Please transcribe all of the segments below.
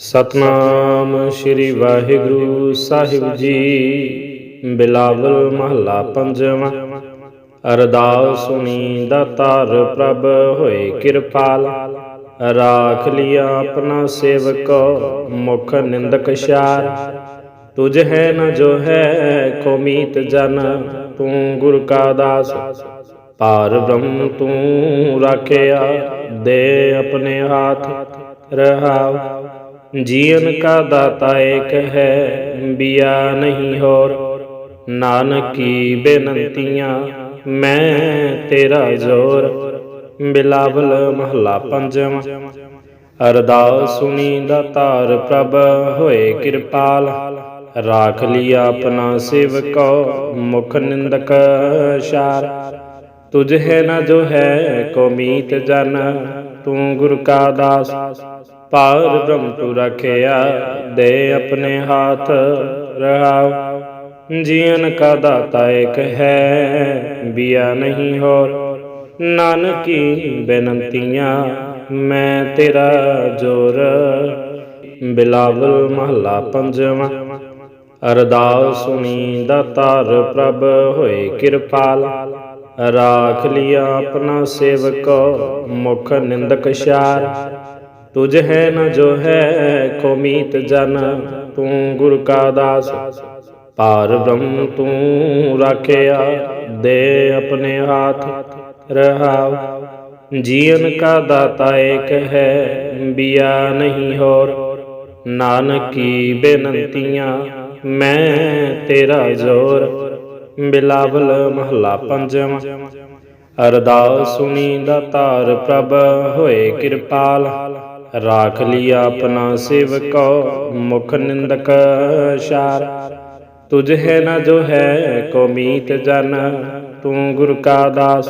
ਸਤਨਾਮ ਸ੍ਰੀ ਵਾਹਿਗੁਰੂ ਸਾਹਿਬ ਜੀ। ਬਿਲਾਵਲ ਮਹੱਲਾ ਪੰਜਵਾਂ। ਅਰਦਾਸ ਸੁਣੀ ਦਾਤਾਰ ਪ੍ਰਭ ਹੋਏ ਕਿਰਪਾਲ। ਰਾਖ ਲਿਆ ਆਪਣਾ ਸੇਵਕ ਮੁਖ ਨਿੰਦਕ ਸ਼ਾਰ। ਤੁਝ ਹੈ ਨ ਜੋ ਹੈ ਕੋਮੀਤ ਜਨ, ਤੂੰ ਗੁਰ ਕਾ ਦਾਸ। ਪਾਰ ਬ੍ਰਹਮ ਤੂੰ ਰਾਖਿਆ, ਦੇ ਆਪਣੇ ਹਾਥ ਰਹਾਉ ਜੀਵਨ ਕਾ ਦਾਤਾ ਏਕ ਹੈ, ਬਿਆ ਨਹੀਂ ਹੋਰ। ਨਾਨਕੀ ਬੇਨੰਤੀਆਂ, ਮੈਂ ਤੇਰਾ ਜੋਰ। ਬਿਲਾਵਲ ਮਹਲਾ ਪੰਜਵਾਂ। ਅਰਦਾਸ ਸੁਣੀ ਦਾਤਾਰ ਪ੍ਰਭ, ਹੋਏ ਕਿਰਪਾਲ। ਰਾਖ ਲਿਆ ਆਪਣਾ ਸੇਵਕੋ, ਮੁਖ ਨਿੰਦਕ ਸ਼ਾਰ ਤੁਝ ਹੈ ਨ ਜੋ ਹੈ ਕੋ ਮੀਤ ਜਨ, ਤੂੰ ਗੁਰ ਕਾ ਦਾਸ। ਪਾਰ ਬ੍ਰਹਮ ਤੂ ਰਖਿਆ, ਦੇ ਆਪਣੇ ਹਾਥ ਰਹਾਉ ਜੀਵਨ ਕਾ ਦਾਤਾ ਇੱਕ ਹੈ, ਬਿਆ ਨਹੀਂ ਹੋਰ। ਨਾਨਕੀ ਬੇਨੰਤੀਆਂ, ਮੈਂ ਤੇਰਾ ਜੋਰ। ਬਿਲਾਵਲ ਮਹੱਲਾ ਪੰਜਵਾਂ। ਅਰਦਾਸ ਸੁਣੀ ਦਾਤਾਰ ਪ੍ਰਭ ਹੋਏ ਕਿਰਪਾਲ। ਰਾਖ ਲਿਆ ਆਪਣਾ ਸੇਵਕ, ਮੁਖ ਨਿੰਦਕ ਸ਼ਾਰ। ਤੁਝ ਹੈ ਨਾ ਜੋ ਹੈ ਕੋ ਮੀਤ ਜਨ, ਤੂੰ ਗੁਰ ਕਾ ਦਾਸ। ਪਾਰ ਬ੍ਰਹਮ ਤੂੰ ਰਾਖਿਆ, ਦੇ ਆਪਣੇ ਹਾਥ ਰਹਾਉ ਜੀਵਨ ਕਾ ਦਾਤਾ ਏਕ ਹੈ, ਬਿਆ ਨਹੀਂ ਹੋਰ। ਨਾਨਕੀ ਬੇਨੰਤੀਆਂ, ਮੈਂ ਤੇਰਾ ਜੋਰ। ਬਿਲਾਵਲ ਮਹੱਲਾ ਪੰਜਵਾਂ। ਅਰਦਾਸ ਸੁਣੀ ਦਾਤਾਰ ਪ੍ਰਭ ਹੋਏ ਕਿਰਪਾਲ। ਰਾਖ ਲਿਆ ਆਪਣਾ ਸੇਵਕੋ ਮੁਖ ਨਿੰਦਕ ਸ਼ਾਰ। ਤੁਝ ਹੈ ਨ ਜੋ ਹੈ ਕੋ ਮੀਤ ਜਨ, ਤੂੰ ਗੁਰ ਕਾ ਦਾਸ।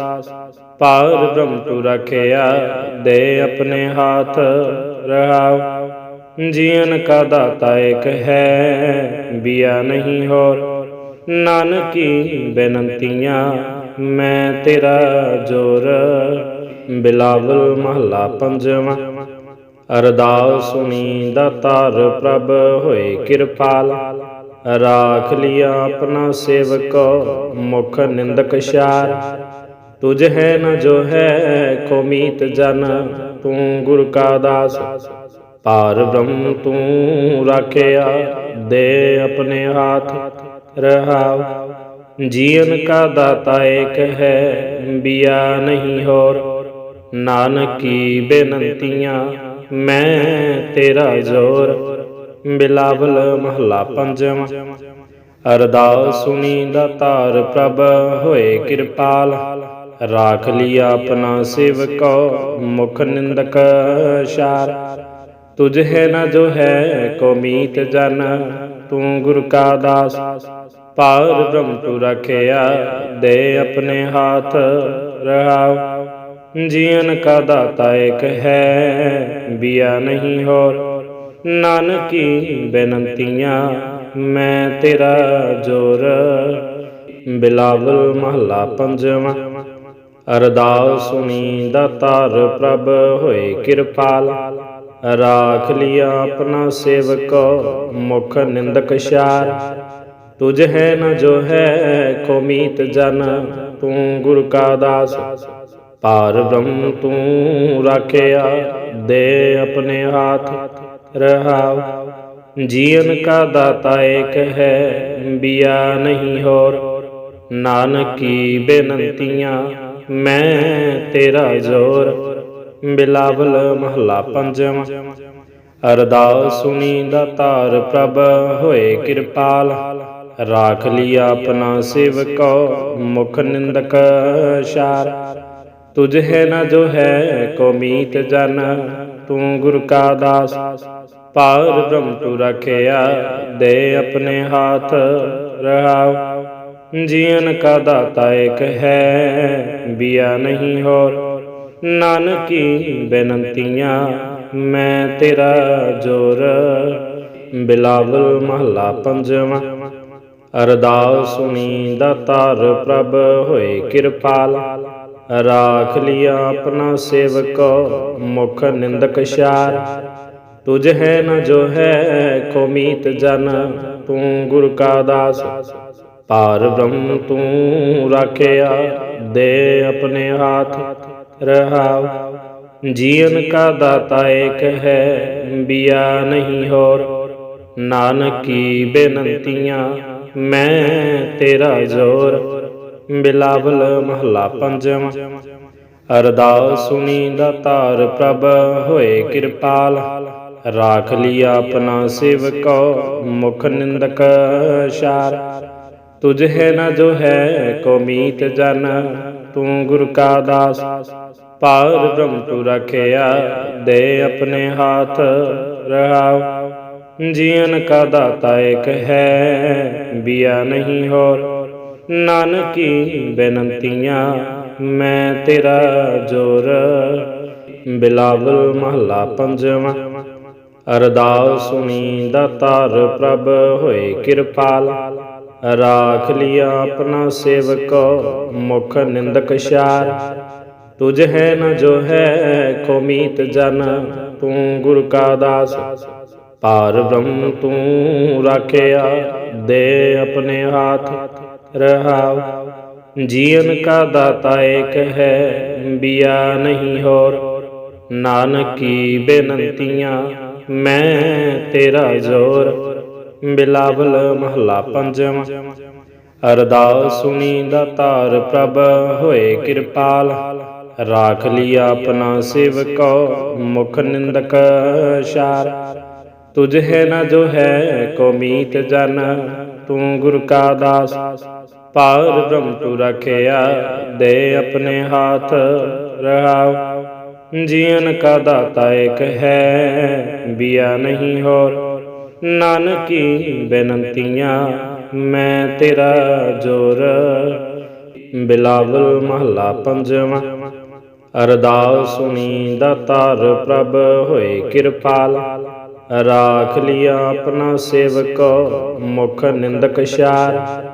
ਪਾਰ ਬ੍ਰਹਮ ਤੂ ਰਖਿਆ, ਦੇ ਆਪਣੇ ਹਾਥ ਰਹਾਉ। ਜੀਵਨ ਕਾ ਦਾਤਾ ਇੱਕ ਹੈ, ਬਿਆ ਨਹੀਂ ਹੋਰ। ਨਾਨਕੀ ਬੇਨੰਤੀਆਂ, ਮੈਂ ਤੇਰਾ ਜੋਰ। ਬਿਲਾਵਲ ਮਹੱਲਾ ਪੰਜਵਾਂ। ਅਰਦਾਸ ਸੁਣੀ ਦਾਤਾਰ ਪ੍ਰਭ ਹੋਏ ਕਿਰਪਾਲ। ਰਾਖ ਲਿਆ ਆਪਣਾ ਸੇਵਕ, ਮੁਖ ਨਿੰਦਕ ਸ਼ਾਰ। ਤੁਝ ਹੈ ਨ ਜੋ ਹੈ ਕੋ ਮੀਤ ਜਨ, ਤੂੰ ਗੁਰ ਕਾ ਦਾਸ। ਪਾਰ ਬ੍ਰਹਮ ਤੂੰ ਰਾਖਿਆ, ਦੇ ਆਪਣੇ ਹਾਥ ਰਹਾਉ। ਜੀਵਨ ਕਾ ਦਾਤਾ ਏਕ ਹੈ, ਬਿਆ ਨਹੀਂ ਹੋਰ। ਨਾਨਕੀ ਬੇਨੰਤੀਆਂ ਮੈਂ ਤੇਰਾ ਜੋਰ, ਬਿਲਾਵਲ ਮਹੱਲਾ ਪੰਜਵਾਂ। ਅਰਦਾਸ ਸੁਣੀ ਦਾਤਾਰ ਪ੍ਰਭ, ਹੋਏ ਕਿਰਪਾਲ। ਰਾਖ ਲਿਆ ਆਪਣਾ ਸੇਵਕੋ, ਮੁਖ ਨਿੰਦਕ ਸ਼ਾਰ ਤੁਝ ਹੈ ਨ ਜੋ ਹੈ ਕੋ ਮੀਤ ਜਨ, ਤੂੰ ਗੁਰ ਕਾ ਦਾਸ। ਪਾਰ ਬ੍ਰਹਮ ਤੂ ਰਖਿਆ, ਦੇ ਆਪਣੇ ਹੱਥ ਰਹਾਉ। ਜੀਵਨ ਕਾ ਦਾਤਾ ਇੱਕ ਹੈ, ਬਿਆ ਨਹੀਂ ਹੋਰ। ਨਾਨਕੀ ਬੇਨੰਤੀਆਂ, ਮੈਂ ਤੇਰਾ ਜੋਰ। ਬਿਲਾਵਲ ਮਹੱਲਾ ਪੰਜਵਾਂ, ਅਰਦਾਸ ਸੁਣੀ ਦਾਤਾਰ ਪ੍ਰਭ ਹੋਏ ਕਿਰਪਾਲ। ਰਾਖ ਲਿਆ ਆਪਣਾ ਸੇਵਕੋ, ਮੁਖ ਨਿੰਦਕ ਸ਼ਾਰ। ਤੁਝ ਹੈ ਨ ਜੋ ਹੈ, ਕੋ ਮੀਤ ਜਨ, ਤੂੰ ਗੁਰ ਕਾ ਦਾਸ। ਪਾਰ ਬ੍ਰਹਮ ਤੂੰ ਰਾਖਿਆ, ਦੇ ਆਪਣੇ ਹਾਥ ਰਹਾਉ। ਜੀਵਨ ਕਾ ਦਾਤਾ ਏਕ ਹੈ, ਬਿਆ ਨਹੀਂ ਹੋਰ। ਨਾਨਕੀ ਬੇਨੰਤੀਆਂ, ਮੈਂ ਤੇਰਾ ਜੋਰ। ਬਿਲਾਵਲ ਮਹੱਲਾ ਪੰਜਵਾਂ। ਅਰਦਾਸ ਸੁਣੀ ਦਾਤਾਰ ਪ੍ਰਭ ਹੋਏ ਕਿਰਪਾਲ। ਰਾਖ ਲਿਆ ਆਪਣਾ ਸੇਵਕੋ ਮੁਖ ਨਿੰਦਕ ਸ਼ਾਰ। ਤੁਝ ਹੈ ਨਾ ਜੋ ਹੈ ਕੋ ਮੀਤ ਜਨ, ਤੂੰ ਗੁਰ ਕਾ ਦਾਸ। ਪਾਰ ਬ੍ਰਹਮ ਤੂ ਰਖਿਆ, ਦੇ ਆਪਣੇ ਹਾਥ ਰਹਾਉ। ਜੀਵਨ ਕਾ ਦਾਤਾ ਇੱਕ ਹੈ, ਬਿਆ ਨਹੀਂ ਹੋਰ। ਨਾਨਕੀ ਬੇਨੰਤੀਆਂ, ਮੈਂ ਤੇਰਾ ਜੋਰ। ਬਿਲਾਵਲ ਮਹੱਲਾ ਪੰਜਵਾਂ। ਅਰਦਾਸ ਸੁਣੀ ਦਾਤਾਰ ਪ੍ਰਭ ਹੋਏ ਕਿਰਪਾਲ। ਰਾਖ ਲਿਆ ਆਪਣਾ ਸੇਵਕ, ਮੁਖ ਨਿੰਦਕ ਸ਼ਾਰ। ਤੁਝ ਹੈ ਨ ਜੋ ਹੈ ਕੋ ਮੀਤ ਜਨ, ਤੂੰ ਗੁਰ ਕਾ ਦਾਸ। ਪਾਰ ਬ੍ਰਹਮ ਤੂੰ ਰਾਖਿਆ, ਦੇ ਆਪਣੇ ਹਾਥ ਰਹਾਉ। ਜੀਵਨ ਕਾ ਦਾਤਾ ਏਕ ਹੈ, ਬਿਆ ਨਹੀਂ ਹੋਰ। ਨਾਨਕੀ ਬੇਨੰਤੀਆਂ, ਮੈਂ ਤੇਰਾ ਜੋਰ। ਬਿਲਾਵਲ ਮਹਲਾ ਪੰਜਵਾਂ। ਅਰਦਾਸ ਸੁਣੀ ਦਾ ਧਾਰ ਪ੍ਰਭ ਹੋਏ ਕਿਰਪਾਲ। ਰਾਖ ਲਿਆ ਆਪਣਾ ਸੇਵਕੋ ਮੁਖ ਨਿੰਦਕ ਸ਼ਾਰ। ਤੁਝ ਹੈ ਨਾ ਜੋ ਹੈ ਕੋ ਮੀਤ ਜਨ, ਤੂੰ ਗੁਰ ਕਾ ਦਾਸ। ਪਾਰ ਬ੍ਰਹਮ ਤੂ ਰਖਿਆ, ਦੇ ਆਪਣੇ ਹਾਥ ਰਹਾਉ ਜੀਵਨ ਕਾ ਦਾਤਾ ਇੱਕ ਹੈ, ਬਿਆ ਨਹੀਂ ਹੋਰ। ਨਾਨਕੀ ਬੇਨੰਤੀਆਂ, ਮੈਂ ਤੇਰਾ ਜੋਰ। ਬਿਲਾਵਲ ਮਹਲਾ ਪੰਜਵਾਂ। ਅਰਦਾਸ ਸੁਣੀ ਦਾਤਾਰ ਪ੍ਰਭ ਹੋਏ ਕਿਰਪਾਲ। ਰਾਖ ਲਿਆ ਆਪਣਾ ਸੇਵਕ, ਮੁਖ ਨਿੰਦਕ ਸ਼ਾਰ। ਤੁਝ ਹੈ ਨ ਜੋ ਹੈ ਕੋਮੀਤ ਜਨ, ਤੂੰ ਗੁਰ ਕਾ ਦਾਸ। ਪਾਰ ਬ੍ਰਹਮ ਤੂੰ ਰਾਖਿਆ, ਦੇ ਆਪਣੇ ਹਾਥ। ਰਹਾਉ। ਜੀਵਨ ਕਾ ਦਾਤਾ ਏਕ ਹੈ, ਬਿਆ ਨਹੀਂ ਹੋਰ। ਨਾਨਕੀ ਬੇਨੰਤੀਆਂ, ਮੈਂ ਤੇਰਾ ਜੋਰ। ਬਿਲਾਵਲ ਮਹਲਾ ਪੰਜਵਾਂ। ਅਰਦਾਸ ਸੁਣੀ ਦਾ ਧਾਰ ਪ੍ਰਭ, ਹੋਏ ਕਿਰਪਾਲ। ਰਾਖ ਲਿਆ ਆਪਣਾ ਸੇਵਕੋ, ਮੁਖ ਨਿੰਦਕ ਸ਼ਾਰ ਤੁਝ ਹੈ ਨ ਜੋ ਹੈ ਕੋ ਮੀਤ ਜਨ, ਤੂੰ ਗੁਰ ਕਾ ਦਾਸ। ਪਾਰ ਬ੍ਰਹਮ ਤੂ ਰਖਿਆ, ਦੇ ਆਪਣੇ ਹਾਥ ਰਹਾਉ ਜੀਵਨ ਕਾ ਦਾਤਾ ਇੱਕ ਹੈ, ਬਿਆ ਨਹੀਂ ਹੋਰ। ਨਾਨਕੀ ਬੇਨੰਤੀਆਂ, ਮੈਂ ਤੇਰਾ ਜੋਰ। ਬਿਲਾਵਲ ਮਹਲਾ ਪੰਜਵਾਂ। ਅਰਦਾਸ ਸੁਣੀ ਦਾਤਾਰ ਪ੍ਰਭ ਹੋਏ ਕਿਰਪਾਲ ਰਾਖ ਲਿਆ ਆਪਣਾ ਸੇਵਕੋ, ਮੁਖ ਨਿੰਦਕ ਸ਼ਾਰ।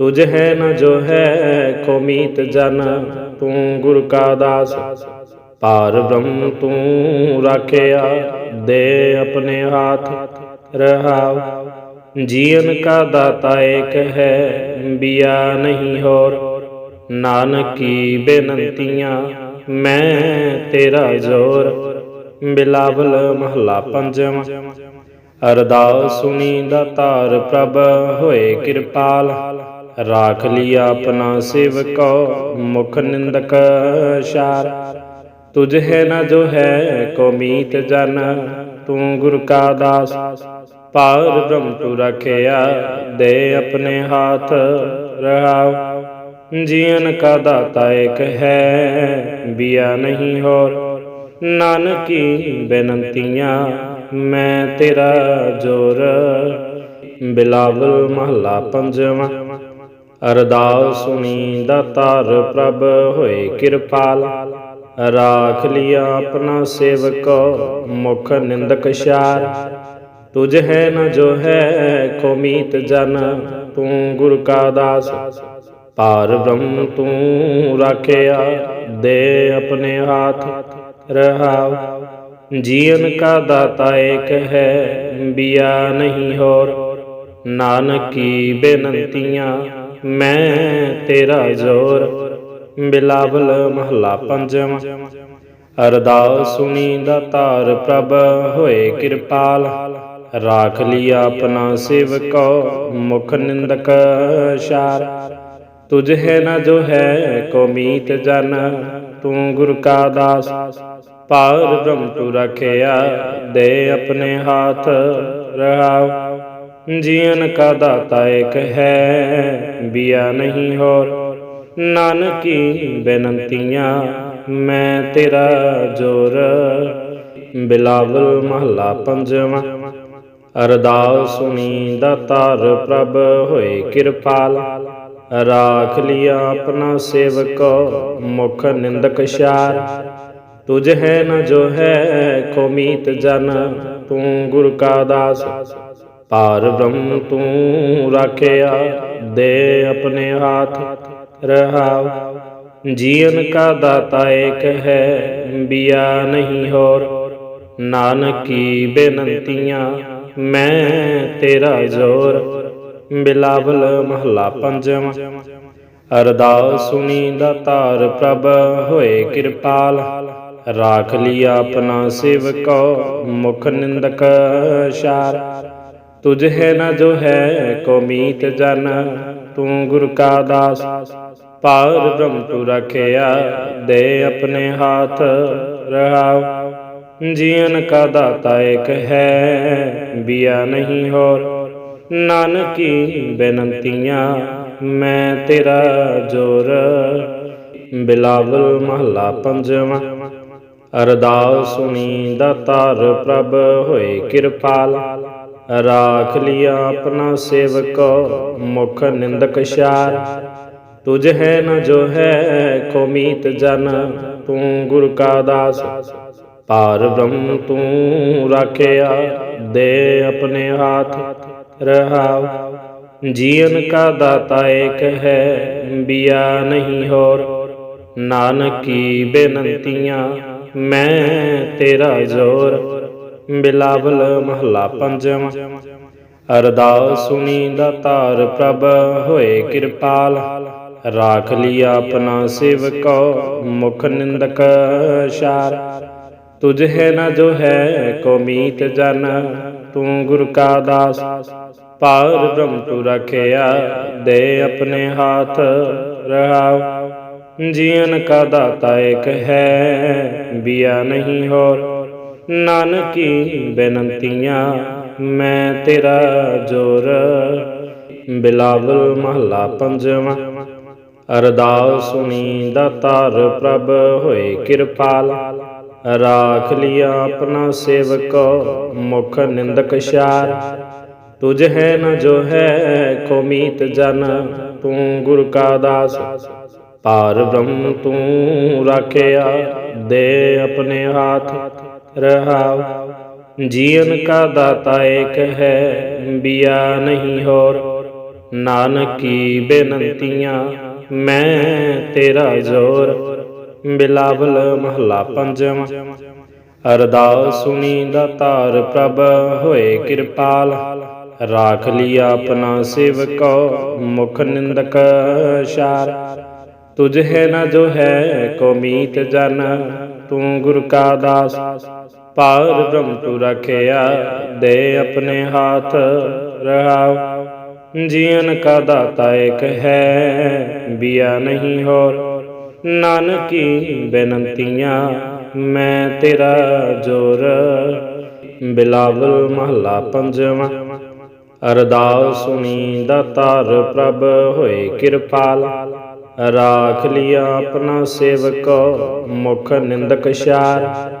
ਤੁਝ ਹੈ ਨ ਜੋ ਹੈ ਕੋ ਮੀਤ ਜਨ, ਤੂੰ ਗੁਰ ਕਾ ਦਾਸ। ਪਾਰ ਬ੍ਰਹਮ ਤੂੰ ਰਾਖਿਆ, ਦੇ ਆਪਣੇ ਹਾਥ ਰਹਾਉ ਜੀਵਨ ਕਾ ਦਾਤਾ ਏਕ ਹੈ, ਬਿਆ ਨਹੀਂ ਹੋਰ। ਨਾਨਕੀ ਬੇਨੰਤੀਆਂ, ਮੈਂ ਤੇਰਾ ਜੋਰ। ਬਿਲਾਵਲ ਮਹਲਾ ਪੰਜਵਾਂ। ਅਰਦਾਸ ਸੁਣੀ ਦਾ ਧਾਰ ਪ੍ਰਭ ਹੋਏ ਕਿਰਪਾਲ। ਰਾਖ ਲਿਆ ਆਪਣਾ ਸੇਵਕੋ, ਮੁਖ ਨਿੰਦਕ ਸ਼ਾਰ ਤੁਝ ਹੈ ਨ ਜੋ ਹੈ ਕੋ ਮੀਤ ਜਨ, ਤੂੰ ਗੁਰ ਕਾ ਦਾਸ। ਪਾਰ ਬ੍ਰਹਮ ਤੂ ਰਖਿਆ, ਦੇ ਆਪਣੇ ਹਾਥ ਰਹਾਉ। ਜੀਵਨ ਕਾ ਦਾਤਾ ਏਕ ਹੈ, ਬਿਆ ਨਹੀਂ ਹੋਰ। ਨਾਨਕੀ ਬੇਨੰਤੀਆਂ, ਮੈਂ ਤੇਰਾ ਜੋਰ। ਬਿਲਾਵਲ ਮਹਲਾ ਪੰਜਵਾਂ। ਅਰਦਾਸ ਸੁਣੀ ਦਾਤਾਰ ਪ੍ਰਭ ਹੋਏ ਕਿਰਪਾਲ। ਰਾਖ ਲਿਆ ਆਪਣਾ ਸੇਵਕੋ, ਮੁਖ ਨਿੰਦਕ ਸ਼ਾਰ। ਤੁਝ ਹੈ ਨ ਜੋ ਹੈ ਕੋ ਮੀਤ ਜਨ, ਤੂੰ ਗੁਰ ਕਾ ਦਾਸ। ਪਾਰ ਬ੍ਰਹਮ ਤੂੰ ਰਾਖਿਆ, ਦੇ ਆਪਣੇ ਹਾਥ ਰਹਾਉ ਜੀਵਨ ਕਾ ਦਾਤਾ ਏਕ ਹੈ, ਬਿਆ ਨਹੀਂ ਹੋਰ। ਨਾਨਕੀ ਬੇਨੰਤੀਆਂ ਮੈਂ ਤੇਰਾ ਜੋਰ, ਬਿਲਾਵਲ ਮਹਲਾ ਪੰਜਵਾਂ। ਅਰਦਾਸ ਸੁਣੀ ਦਾ ਧਾਰ ਪ੍ਰਭ, ਹੋਏ ਕਿਰਪਾਲ। ਰਾਖ ਲਿਆ ਆਪਣਾ ਸੇਵਕੋ, ਮੁਖ ਨਿੰਦਕ ਸ਼ਾਰ ਤੁਝ ਹੈ ਨ ਜੋ ਹੈ ਕੋ ਮੀਤ ਜਨ, ਤੂੰ ਗੁਰ ਕਾ ਦਾਸ। ਪਾਰ ਬ੍ਰਹਮ ਤੂ ਰਖਿਆ, ਦੇ ਆਪਣੇ ਹਾਥ ਰਹਾਉ। ਜੀਵਨ ਕਾ ਦਾਤਾ ਏਕ ਹੈ, ਬਿਆ ਨਹੀਂ ਹੋਰ। ਨਾਨਕੀ ਬੇਨੰਤੀਆਂ, ਮੈਂ ਤੇਰਾ ਜੋਰ। ਬਿਲਾਵਲ ਮਹਲਾ ਪੰਜਵਾਂ। ਅਰਦਾਸ ਸੁਣੀ ਦਾਤਾਰ ਪ੍ਰਭ ਹੋਏ ਕਿਰਪਾਲ। ਰਾਖ ਲਿਆ ਆਪਣਾ ਸੇਵਕੋ, ਮੁਖ ਨਿੰਦਕ ਸ਼ਾਰ। ਤੁਝ ਹੈ ਨ ਜੋ ਹੈ ਕੋਮੀਤ ਜਨ, ਤੂੰ ਗੁਰ ਕਾ ਦਾਸ। ਪਾਰ ਬ੍ਰਹਮ ਤੂੰ ਰਾਖਿਆ, ਦੇ ਆਪਣੇ ਹਾਥ ਰਹਾਉ ਜੀਵਨ ਕਾ ਦਾਤਾ ਏਕ ਹੈ, ਬਿਆ ਨਹੀਂ ਹੋਰ। ਨਾਨਕੀ ਬੇਨੰਤੀਆਂ, ਮੈਂ ਤੇਰਾ ਜੋਰ। ਬਿਲਾਵਲ ਮਹੱਲਾ ਪੰਜਵਾਂ। ਅਰਦਾਸ ਸੁਣੀ ਦਾਤਾਰ ਪ੍ਰਭ, ਹੋਏ ਕਿਰਪਾਲ। ਰਾਖ ਲਿਆ ਆਪਣਾ ਸੇਵਕੋ, ਮੁਖ ਨਿੰਦਕ, ਸ਼ਾਰ। ਤੁਝ ਹੈ ਨਾ ਜੋ ਹੈ ਕੋ ਮੀਤ ਜਨ, ਤੂੰ ਗੁਰ ਕਾ ਦਾਸ। ਪਾਰ ਬ੍ਰਹਮ ਤੂ ਰਖਿਆ, ਦੇ ਆਪਣੇ ਹਾਥ ਰਹਾਉ ਜੀਵਨ ਕਾ ਦਾਤਾ ਇੱਕ ਹੈ, ਬਿਆ ਨਹੀਂ ਹੋਰ। ਨਾਨਕੀ ਬੇਨੰਤੀਆਂ, ਮੈਂ ਤੇਰਾ ਜੋਰ। ਬਿਲਾਵਲ ਮਹੱਲਾ ਪੰਜਵਾਂ, ਅਰਦਾਸ ਸੁਣੀ ਦਾਤਾਰ ਪ੍ਰਭ ਹੋਏ ਕਿਰਪਾਲ। ਰਾਖ ਲਿਆ ਆਪਣਾ ਸੇਵਕੋ, ਮੁਖ ਨਿੰਦਕ ਸ਼ਾਰ। ਤੁਝ ਹੈ ਨ ਜੋ ਹੈ ਕੋ ਮੀਤ ਜਨ, ਤੂੰ ਗੁਰ ਕਾ ਦਾਸ। ਪਾਰ ਬ੍ਰਹਮ ਤੂੰ ਰਾਖਿਆ, ਦੇ ਆਪਣੇ ਹਾਥ ਰਹਾਉ ਜੀਵਨ ਕਾ ਦਾਤਾ ਏਕ ਹੈ, ਬਿਆ ਨਹੀਂ ਹੋਰ। ਨਾਨਕੀ ਬੇਨੰਤੀਆਂ, ਮੈਂ ਤੇਰਾ ਜੋਰ। ਬਿਲਾਵਲ ਮਹੱਲਾ ਪੰਜਵਾਂ। ਅਰਦਾਸ ਸੁਣੀ ਦਾਤਾਰ ਪ੍ਰਭ, ਹੋਏ ਕਿਰਪਾਲ। ਰਾਖ ਲਿਆ ਆਪਣਾ ਸੇਵਕੋ, ਮੁਖ ਨਿੰਦਕ ਸ਼ਾਰ ਤੁਝ ਹੈ ਨਾ ਜੋ ਹੈ ਕੋ ਮੀਤ ਜਨ, ਤੂੰ ਗੁਰ ਕਾ ਦਾਸ। ਪਾਰ ਬ੍ਰਹਮ ਤੂ ਰਖਿਆ, ਦੇ ਆਪਣੇ ਹਾਥ ਰਹਾਉ। ਜੀਵਨ ਕਾ ਦਾਤਾ ਇੱਕ ਹੈ, ਬਿਆ ਨਹੀਂ ਹੋਰ। ਨਾਨਕੀ ਬੇਨੰਤੀਆਂ, ਮੈਂ ਤੇਰਾ ਜੋਰ। ਬਿਲਾਵਲ ਮਹੱਲਾ ਪੰਜਵਾਂ। ਅਰਦਾਸ ਸੁਣੀ ਦਾਤਾਰ ਪ੍ਰਭ ਹੋਏ ਕਿਰਪਾਲ। ਰਾਖ ਲਿਆ ਆਪਣਾ ਸੇਵਕ, ਮੁਖ ਨਿੰਦਕ ਸ਼ਾਰ। ਤੁਝ ਹੈ ਨ ਜੋ ਹੈ ਕੋਮੀਤ ਜਨ, ਤੂੰ ਗੁਰ ਕਾ ਦਾਸ। ਪਾਰ ਬ੍ਰਹਮ ਤੂੰ ਰਾਖਿਆ, ਦੇ ਆਪਣੇ ਹਾਥ। ਰਹਾਉ। ਜੀਵਨ ਕਾ ਦਾਤਾ ਏਕ ਹੈ, ਬਿਆ ਨਹੀਂ ਹੋਰ। ਨਾਨਕੀ ਬੇਨੰਤੀਆਂ, ਮੈਂ ਤੇਰਾ ਜੋਰ। ਬਿਲਾਵਲ ਮਹੱਲਾ ਪੰਜਵਾਂ। ਅਰਦਾਸ ਸੁਣੀ ਦਾਤਾਰ ਪ੍ਰਭ, ਹੋਏ ਕਿਰਪਾਲ। ਰਾਖ ਲਿਆ ਆਪਣਾ ਸੇਵਕੋ, ਮੁਖ ਨਿੰਦਕ ਸ਼ਾਰ ਤੁਝ ਹੈ ਨਾ ਜੋ ਹੈ ਕੋ ਮੀਤ ਜਨ, ਤੂੰ ਗੁਰ ਕਾ ਦਾਸ। ਪਾਰ ਬ੍ਰਹਮ ਤੂ ਰਖਿਆ, ਦੇ ਆਪਣੇ ਹਾਥ ਰਹਾਉ ਜੀਵਨ ਕਾ ਦਾਤਾ ਇੱਕ ਹੈ, ਬਿਆ ਨਹੀਂ ਹੋਰ। ਨਾਨਕੀ ਬੇਨੰਤੀਆਂ, ਮੈਂ ਤੇਰਾ ਜੋਰ। ਬਿਲਾਵਲ ਮਹੱਲਾ ਪੰਜਵਾਂ, ਅਰਦਾਸ ਸੁਣੀ ਦਾਤਾਰ ਪ੍ਰਭ ਹੋਏ ਕਿਰਪਾਲ। ਰਾਖ ਲਿਆ ਆਪਣਾ ਸੇਵਕੋ, ਮੁਖ ਨਿੰਦਕ ਸ਼ਾਰ।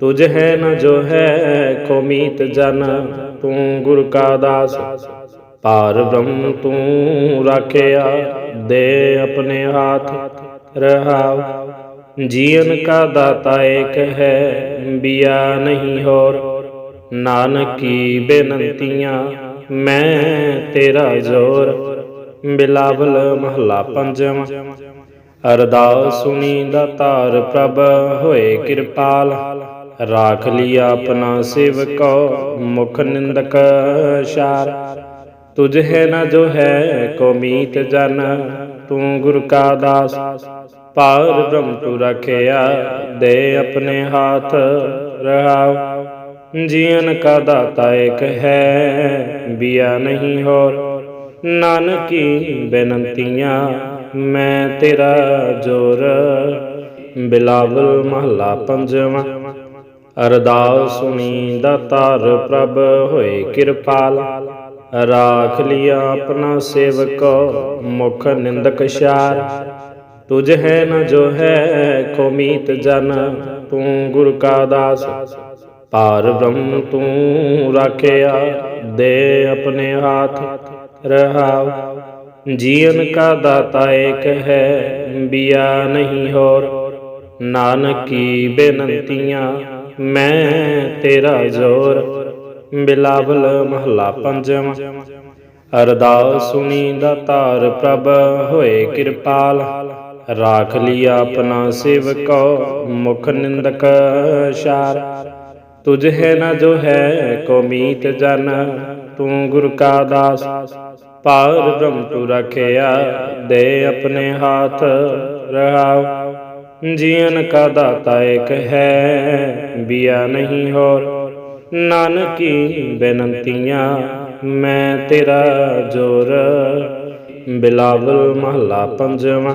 ਤੁਝ ਹੈ ਨ ਜੋ ਹੈ ਕੋ ਮੀਤ ਜਨ, ਤੂੰ ਗੁਰ ਕਾ ਦਾਸ। ਪਾਰ ਬ੍ਰਹਮ ਤੂੰ ਰਾਖਿਆ, ਦੇ ਆਪਣੇ ਹਾਥ ਰਹਾਉ ਜੀਵਨ ਕਾ ਦਾਤਾ ਏਕ ਹੈ, ਬਿਆ ਨਹੀਂ ਹੋਰ। ਨਾਨਕੀ ਬੇਨੰਤੀਆਂ, ਮੈਂ ਤੇਰਾ ਜੋਰ। ਬਿਲਾਵਲ ਮਹੱਲਾ ਪੰਜਵਾਂ। ਅਰਦਾਸ ਸੁਣੀ ਦਾਤਾਰ ਪ੍ਰਭ ਹੋਏ ਕਿਰਪਾਲ। ਰਾਖ ਲਿਆ ਆਪਣਾ ਸੇਵਕੋ, ਮੁਖ ਨਿੰਦਕ ਸ਼ਾਰ ਤੁਝ ਹੈ ਨਾ ਜੋ ਹੈ ਕੋ ਮੀਤ ਜਨ, ਤੂੰ ਗੁਰ ਕਾ ਦਾਸ। ਪਾਰ ਬ੍ਰਹਮ ਤੂ ਰਖਿਆ, ਦੇ ਆਪਣੇ ਹਾਥ ਰਹਾਉ। ਜੀਵਨ ਕਾ ਦਾਤਾ ਇੱਕ ਹੈ, ਬਿਆ ਨਹੀਂ ਹੋਰ। ਨਾਨਕੀ ਬੇਨੰਤੀਆਂ, ਮੈਂ ਤੇਰਾ ਜੋਰ। ਬਿਲਾਵਲ ਮਹੱਲਾ ਪੰਜਵਾਂ। ਅਰਦਾਸ ਸੁਣੀ ਦਾਤਾਰ ਪ੍ਰਭ ਹੋਏ ਕਿਰਪਾਲ। ਰਾਖ ਲਿਆ ਆਪਣਾ ਸੇਵਕੋ, ਮੁਖ ਨਿੰਦਕ ਸ਼ਾਰ। ਤੁਝ ਹੈ ਨ ਜੋ ਹੈ ਕੋ ਮੀਤ ਜਨ, ਤੂੰ ਗੁਰ ਕਾ ਦਾਸ। ਪਾਰ ਬ੍ਰਹਮ ਤੂੰ ਰਾਖਿਆ, ਦੇ ਆਪਣੇ ਹਾਥ ਰਹਾਉ। ਜੀਵਨ ਕਾ ਦਾਤਾ ਏਕ ਹੈ, ਬਿਆ ਨਹੀਂ ਹੋਰ। ਨਾਨਕੀ ਬੇਨੰਤੀਆਂ ਮੈਂ ਤੇਰਾ ਜੋਰ, ਬਿਲਾਵਲ ਮਹੱਲਾ ਪੰਜਵਾਂ। ਅਰਦਾਸ ਸੁਣੀ ਦਾਤਾਰ ਪ੍ਰਭ, ਹੋਏ ਕਿਰਪਾਲ। ਰਾਖ ਲਿਆ ਆਪਣਾ ਸੇਵਕੋ, ਮੁਖ ਨਿੰਦਕ ਸ਼ਾਰ। ਤੁਝ ਹੈ ਨਾ ਜੋ ਹੈ ਕੋ ਮੀਤ ਜਨ, ਤੂੰ ਗੁਰ ਕਾ ਦਾਸ। ਪਾਰ ਬ੍ਰਹਮ ਤੂੰ ਰਖਿਆ, ਦੇ ਆਪਣੇ ਹੱਥ ਰਹਾਉ। ਜੀਵਨ ਕਾ ਦਾਤਾ ਇੱਕ ਹੈ, ਬਿਆ ਨਹੀਂ ਹੋਰ। ਨਾਨਕੀ ਬੇਨੰਤੀਆਂ, ਮੈਂ ਤੇਰਾ ਜੋਰ। ਬਿਲਾਵਲ ਮਹੱਲਾ ਪੰਜਵਾਂ,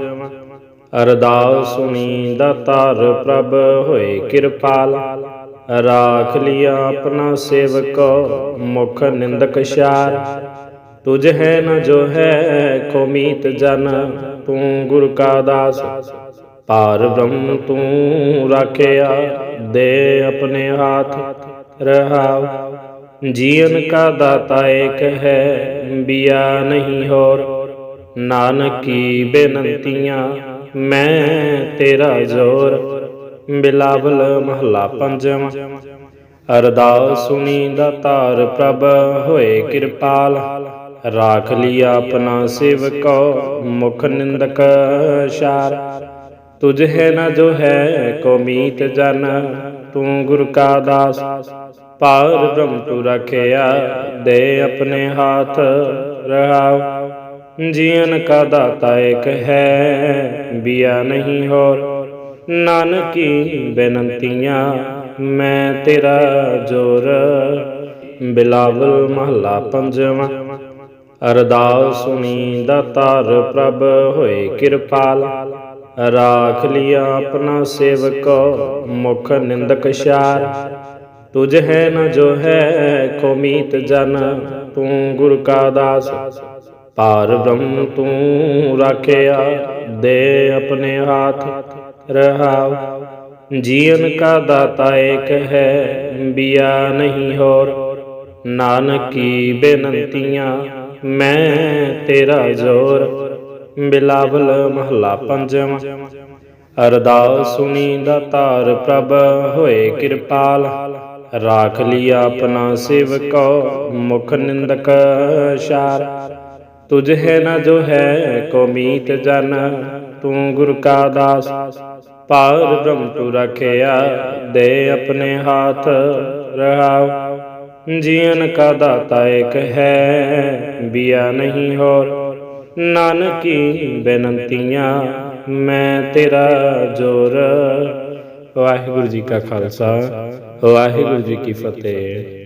ਅਰਦਾਸ ਸੁਣੀ ਦਾਤਾਰ ਪ੍ਰਭ ਹੋਏ ਕਿਰਪਾਲ। ਰਾਖ ਲਿਆ ਆਪਣਾ ਸੇਵਕ, ਮੁਖ ਨਿੰਦਕ ਸ਼ਾਰ। ਤੁਝ ਹੈ ਨ ਜੋ ਹੈ ਕੋਮੀਤ ਜਨ, ਤੂੰ ਗੁਰ ਕਾ ਦਾਸ। ਪਾਰ ਬ੍ਰਹਮ ਤੂੰ ਰਾਖਿਆ, ਦੇ ਆਪਣੇ ਹਾਥ ਰਹਾਉ ਜੀਵਨ ਕਾ ਦਾਤਾ ਏਕ ਹੈ, ਬਿਆ ਨਹੀਂ ਹੋਰ। ਨਾਨਕੀ ਬੇਨੰਤੀਆਂ, ਮੈਂ ਤੇਰਾ ਜੋਰ। ਬਿਲਾਵਲ ਮਹੱਲਾ ਪੰਜਵਾਂ। ਅਰਦਾਸ ਸੁਣੀ ਦਾਤਾਰ ਪ੍ਰਭ ਹੋਏ ਕਿਰਪਾਲ। ਰਾਖ ਲਿਆ ਆਪਣਾ ਸੇਵਕੋ ਮੁਖ ਨਿੰਦਕ ਸ਼ਾਰ। ਤੁਝ ਹੈ ਨਾ ਜੋ ਹੈ ਕੋ ਮੀਤ ਜਨ। ਤੂੰ ਗੁਰ ਕਾ ਦਾਸ, ਪਾਰ ਬ੍ਰਹਮ ਤੂੰ ਰਖਿਆ, ਦੇ ਆਪਣੇ ਹਾਥ ਰਹਾਉ। ਜੀਵਨ ਕਾ ਦਾਤਾ ਇੱਕ ਹੈ, ਬਿਆ ਨਹੀਂ ਹੋਰ। ਨਾਨਕੀ ਬੇਨੰਤੀਆਂ, ਮੈਂ ਤੇਰਾ ਜੋਰ। ਬਿਲਾਵਲ ਮਹੱਲਾ ਪੰਜਵਾਂ, ਅਰਦਾਸ ਸੁਣੀ ਦਾਤਾਰ ਪ੍ਰਭ ਹੋਏ ਕਿਰਪਾਲ। ਰਾਖ ਲਿਆ ਆਪਣਾ ਸੇਵਕੋ, ਮੁਖ ਨਿੰਦਕ ਸ਼ਾਰ। ਤੁਝ ਹੈ ਨ ਜੋ ਹੈ ਕੋ ਮੀਤ ਜਨ, ਤੂੰ ਗੁਰ ਕਾ ਦਾਸ। ਪਾਰ ਬ੍ਰਹਮ ਤੂੰ ਰਾਖਿਆ, ਦੇ ਆਪਣੇ ਹਾਥ ਰਹਾਉ। ਜੀਵਨ ਕਾ ਦਾਤਾ ਏਕ ਹੈ, ਬਿਆ ਨਹੀਂ ਹੋਰ। ਨਾਨਕੀ ਬੇਨੰਤੀਆਂ, ਮੈਂ ਤੇਰਾ ਜੋਰ। ਬਿਲਾਵਲ ਮਹੱਲਾ ਪੰਜਵਾਂ। ਅਰਦਾਸ ਸੁਣੀ ਦਾਤਾਰ ਪ੍ਰਭ, ਹੋਏ ਕਿਰਪਾਲ। ਰਾਖ ਲਿਆ ਆਪਣਾ ਸੇਵਕੋ, ਮੁਖ ਨਿੰਦਕ ਸ਼ਾਰ ਤੁਝ ਹੈ ਨਾ ਜੋ ਹੈ ਕੋ ਮੀਤ ਜਨ, ਤੂੰ ਗੁਰ ਕਾ ਦਾਸ। ਪਾਰ ਬ੍ਰਹਮ ਤੂੰ ਰਖਿਆ, ਦੇ ਆਪਣੇ ਹਾਥ ਰਹਾਉ। ਜੀਵਨ ਕਾ ਦਾਤਾ ਇੱਕ ਹੈ, ਬਿਆ ਨਹੀਂ ਹੋਰ। ਨਾਨਕੀ ਬੇਨੰਤੀਆਂ ਮੈਂ ਤੇਰਾ ਜੋਰ। ਵਾਹਿਗੁਰੂ ਜੀ ਕਾ ਖਾਲਸਾ ਵਾਹਿਗੁਰੂ ਜੀ ਕੀ ਫਤਿਹ।